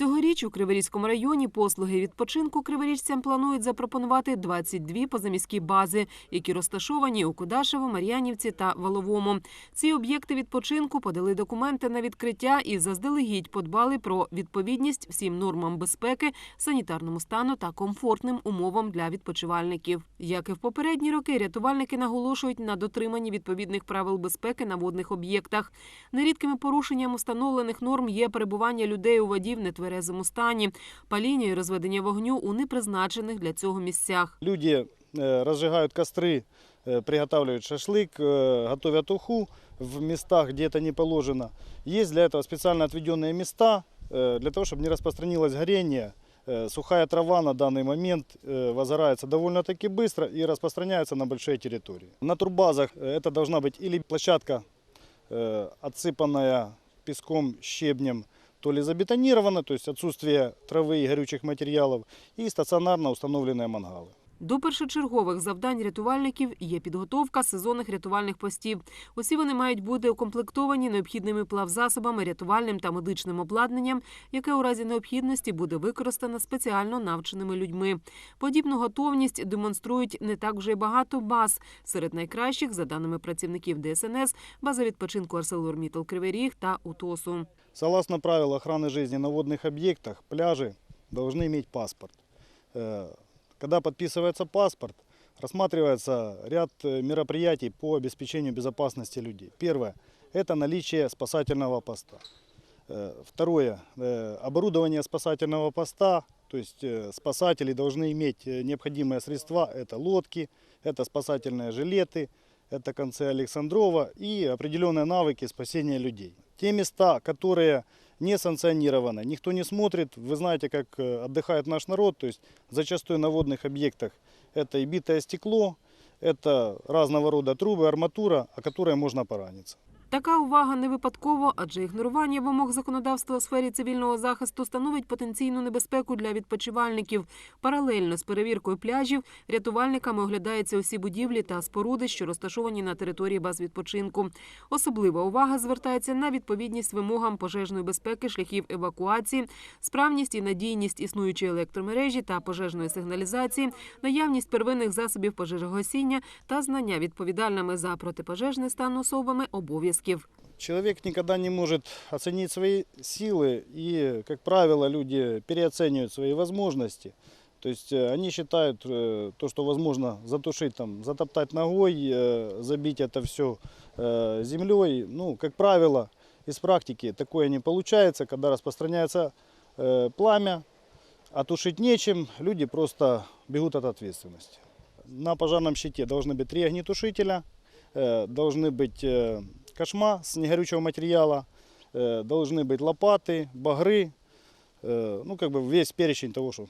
Цьогоріч у Криворізькому районі послуги відпочинку криворіжцям планують запропонувати 22 позаміські бази, які розташовані у Кудашево, Мар'янівці та Воловому. Ці об'єкти відпочинку подали документи на відкриття і заздалегідь подбали про відповідність всім нормам безпеки, санітарному стану та комфортним умовам для відпочивальників. Як і в попередні роки, рятувальники наголошують на дотриманні відповідних правил безпеки на водних об'єктах. Нерідкими порушенням установлених норм є перебування людей у воді в нетверезому стані, паління і розведення вогню у непризначених для цього місцях. Люди э, разжигают костры, э, приготавливают шашлык, э, готовят уху в местах, где это не положено. Есть для этого специально отведенные места, э, для того, чтобы не распространилось горение. Э, Сухая трава на данный момент э, возгорается довольно-таки быстро и распространяется на большие территории. На турбазах э, это должна быть или площадка, э, отсыпанная песком, щебнем, то ли забетонирована, то есть отсутствие травы и горючих материалов, и стационарно установленные мангалы. До першочергових завдань рятувальників є підготовка сезонних рятувальних постів. Усі вони мають бути укомплектовані необхідними плавзасобами, рятувальним та медичним обладнанням, яке у разі необхідності буде використано спеціально навченими людьми. Подібну готовність демонструють не так вже й багато баз. Серед найкращих, за даними працівників ДСНС, база відпочинку ArcelorMittal Кривий Ріг та УТОСу. Согласно правилам охраны жизни на водных объектах, пляжи должны иметь паспорт. Когда подписывается паспорт, рассматривается ряд э, мероприятий по обеспечению безопасности людей. Первое – это наличие спасательного поста. Э, Второе э, – оборудование спасательного поста, то есть спасатели должны иметь необходимые средства. Это лодки, это спасательные жилеты, это концы Александрова и определенные навыки спасения людей. Те места, которые не санкционированы, никто не смотрит. Вы знаете, как э, отдыхает наш народ, то есть зачастую на водных объектах это и битое стекло, это разного рода трубы, арматура, о которой можно пораниться. Така увага не випадково, адже ігнорування вимог законодавства у сфері цивільного захисту становить потенційну небезпеку для відпочивальників. Паралельно з перевіркою пляжів рятувальниками оглядаються усі будівлі та споруди, що розташовані на території баз відпочинку. Особлива увага звертається на відповідність вимогам пожежної безпеки, шляхів евакуації, справність і надійність існуючої електромережі та пожежної сигналізації, наявність первинних засобів пожежогасіння та знання відповідальними за протипожежний стан особами обов'язків. Человек никогда не может оценить свои силы, и, как правило, люди переоценивают свои возможности. То есть э, они считают э, то, что возможно затушить, там, затоптать ногой, э, забить это все землей. Ну, как правило, из практики такое не получается, когда распространяется пламя, а нечем, люди просто бегут от ответственности. На пожарном щите должны быть три огнетушителя, должны быть кошма с негорючего материала, э, должны быть лопаты, багры, э, ну как бы весь перечень того, что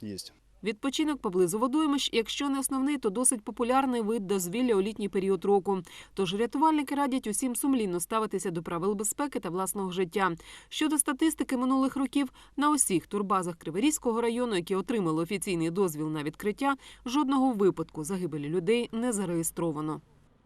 есть. Відпочинок поблизу водоймищ, якщо не основний, то досить популярний вид дозвілля у літній період року. Тож рятувальники радять усім сумлінно ставитися до правил безпеки та власного життя. Щодо статистики минулих років, на усіх турбазах Криворізького району, які отримали офіційний дозвіл на відкриття, жодного випадку загибелі людей не зареєстровано.